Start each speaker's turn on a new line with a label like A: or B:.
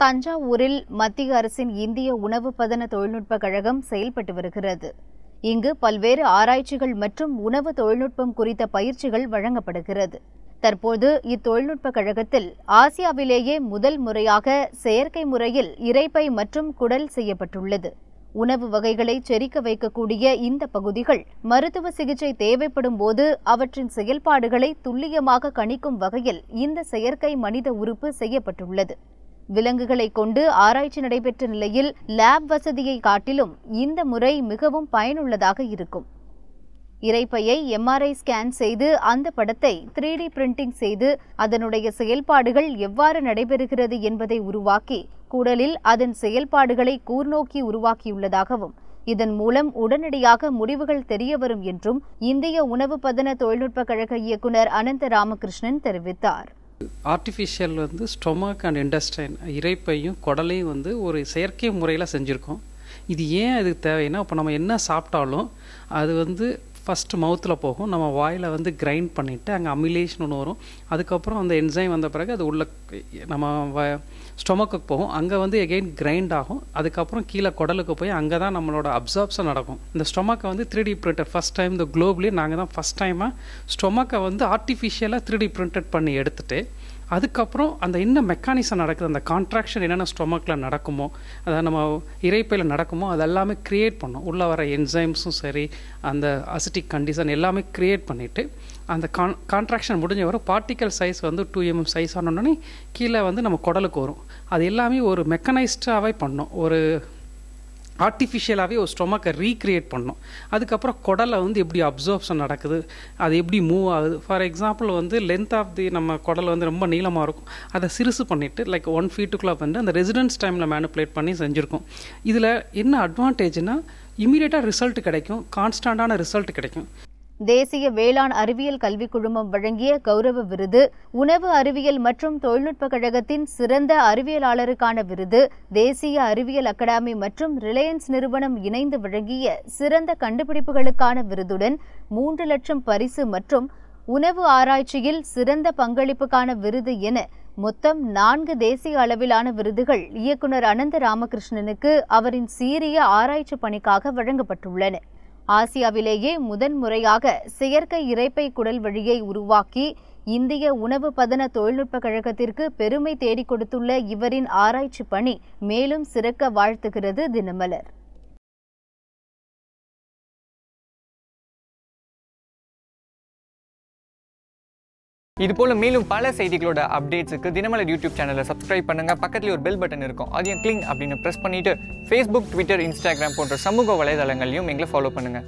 A: தஞ்சாவூரில் மத்திய அரசின் இந்திய உணவு பதன தொழில்நுட்ப கழகம் செயல்பட்டு வருகிறது. இங்கு பல்வேறு ஆராய்ச்சிகள் மற்றும் உணவு தொழில்நுட்பம் குறித்த பயிற்சிகள் வழங்கப்படுகிறது. தற்போது இத்தொழில்நுட்ப கழகத்தில் ஆசியாவிலேயே முதல் முறையாக செயற்கை முறையில் இரைப்பை மற்றும் குடல் செய்யப்பட்டுள்ளது. உணவு வகைகளை செரிக்க வைக்கக்கூடிய இந்த பகுதிகள் மருத்துவ சிகிச்சை தேவைப்படும் போது அவற்றின் செயல்பாடுகளை துல்லியமாக கணிக்கும் வகையில் இந்த செயற்கை மனித உறுப்பு செய்யப்பட்டுள்ளது. விலங்குகளை கொண்டு ஆராய்ச்சி நடைபெற்ற நிலையில் லேப் வசதியை காட்டிலும் இந்த முறை மிகவும் பயனுள்ளதாக இருக்கும். இறைப்பையை எம்ஆர்ஐ ஸ்கேன் செய்து அந்த படத்தை த்ரீ டி பிரிண்டிங் செய்து அதனுடைய செயல்பாடுகள் எவ்வாறு நடைபெறுகிறது என்பதை உருவாக்கி குடலில் அதன் செயல்பாடுகளை கூர்நோக்கி உருவாக்கியுள்ளதாகவும் இதன் மூலம் உடனடியாக முடிவுகள் தெரியவரும் என்றும் இந்திய உணவு பதன தொழில்நுட்ப கழக இயக்குநர் அனந்த ராமகிருஷ்ணன் தெரிவித்தார்.
B: ஆர்டிஃபிஷியல் வந்து ஸ்டொமக் அண்ட் இண்டஸ்டைன் இறைப்பையும் குடலையும் வந்து ஒரு செயற்கை முறையில் செஞ்சுருக்கோம். இது ஏன் அதுக்கு தேவைன்னா இப்போ நம்ம என்ன சாப்பிட்டாலும் அது வந்து ஃபஸ்ட்டு மவுத்தில் போகும். நம்ம வாயில் வந்து கிரைண்ட் பண்ணிவிட்டு அங்கே அமிலேஷன் ஒன்று வரும். அதுக்கப்புறம் அந்த என்சைம் வந்த பிறகு அது உள்ள நம்ம வ ஸ்டொமக்குக்கு போகும். அங்கே வந்து எகெயின் கிரைண்ட் ஆகும். அதுக்கப்புறம் கீழே குடலுக்கு போய் அங்கே தான் நம்மளோட அப்சார்ப்ஷன் நடக்கும். இந்த ஸ்டொமக்கை வந்து three D printer first time இந்த குளோப்லேயே நாங்கள் தான் ஃபஸ்ட் டைமாக ஸ்டொமக்கை வந்து ஆர்டிஃபிஷியலாக த்ரீ டி பிரிண்டட் பண்ணி எடுத்துகிட்டு அதுக்கப்புறம் அந்த என்ன மெக்கானிசம் நடக்குது அந்த கான்ட்ராக்ஷன் என்னென்ன ஸ்டொமக்கில் நடக்குமோ அதாவது நம்ம இறைப்பையில் நடக்குமோ அது எல்லாமே க்ரியேட் பண்ணும். உள்ளே வர என்சைம்ஸும் சரி அந்த அசிட்டிக் கண்டிஷன் எல்லாமே க்ரியேட் பண்ணிவிட்டு அந்த கான் கான்ட்ராக்ஷன் முடிஞ்ச வரை பார்ட்டிக்கல் சைஸ் வந்து டூ எம்எம் சைஸ் ஆனோடனே கீழே வந்து நம்ம குடலுக்கு வரும். அது எல்லாமே ஒரு மெக்கனைஸ்டாகவே பண்ணோம். ஒரு ஆர்டிஃபிஷியலாகவே ஒரு ஸ்டொமக்கை ரீக்ரியேட் பண்ணோம் அதுக்கப்புறம் குடலை வந்து எப்படி அப்சர்ப்ஷன் நடக்குது அது எப்படி மூவ் ஆகுது. ஃபார் எக்ஸாம்பிள் வந்து லென்த் ஆஃப் தி நம்ம குடல் வந்து ரொம்ப நீளமாக இருக்கும். அதை சிறுசு பண்ணிவிட்டு லைக் ஒன் ஃபீட்டுக்குள்ளே வந்து அந்த ரெசிடென்ஸ் டைமில் மேனுப்புலேட் பண்ணி செஞ்சுருக்கோம். இதில் என்ன அட்வான்டேஜ்னால் இமீடியட்டாக ரிசல்ட் கிடைக்கும் கான்ஸ்டண்ட்டான ரிசல்ட் கிடைக்கும்.
A: தேசிய வேளாண் அறிவியல் கல்விக் குழுமம் வழங்கிய கௌரவ விருது உணவு அறிவியல் மற்றும் தொழில்நுட்ப கழகத்தின் சிறந்த அறிவியலாளருக்கான விருது தேசிய அறிவியல் அகாடமி மற்றும் ரிலையன்ஸ் நிறுவனம் இணைந்து வழங்கிய சிறந்த கண்டுபிடிப்புகளுக்கான விருதுடன் மூன்று லட்சம் பரிசு மற்றும் உணவு ஆராய்ச்சியில் சிறந்த பங்களிப்புக்கான விருது என மொத்தம் நான்கு தேசிய அளவிலான விருதுகள் இயக்குநர் அனந்த ராமகிருஷ்ணனுக்கு அவரின் சீரிய ஆராய்ச்சி பணிக்காக வழங்கப்பட்டுள்ளன. ஆசியாவிலேயே முதன்முறையாக செயற்கை இரைப்பை குடல் வழியை உருவாக்கி இந்திய உணவு பதன தொழில்நுட்ப கழகத்திற்கு பெருமை தேடிக் கொடுத்துள்ள இவரின் ஆராய்ச்சி பணி மேலும் சிறக்க வாழ்த்துகிறது தினமலர்.
C: இது போல மேலும் பல செய்திகளோட அப்டேட்ஸுக்கு தினமலர் யூடியூப் சேனலை சப்ஸ்கிரைப் பண்ணுங்க. பக்கத்துல ஒரு பெல் பட்டன் இருக்கும். அதையும் கிளிங் அப்படின்னு ப்ரெஸ் பண்ணிட்டு ஃபேஸ்புக் ட்விட்டர் இன்ஸ்டாகிராம் போன்ற சமூக வலைதளங்களையும் எங்களை ஃபாலோ பண்ணுங்க.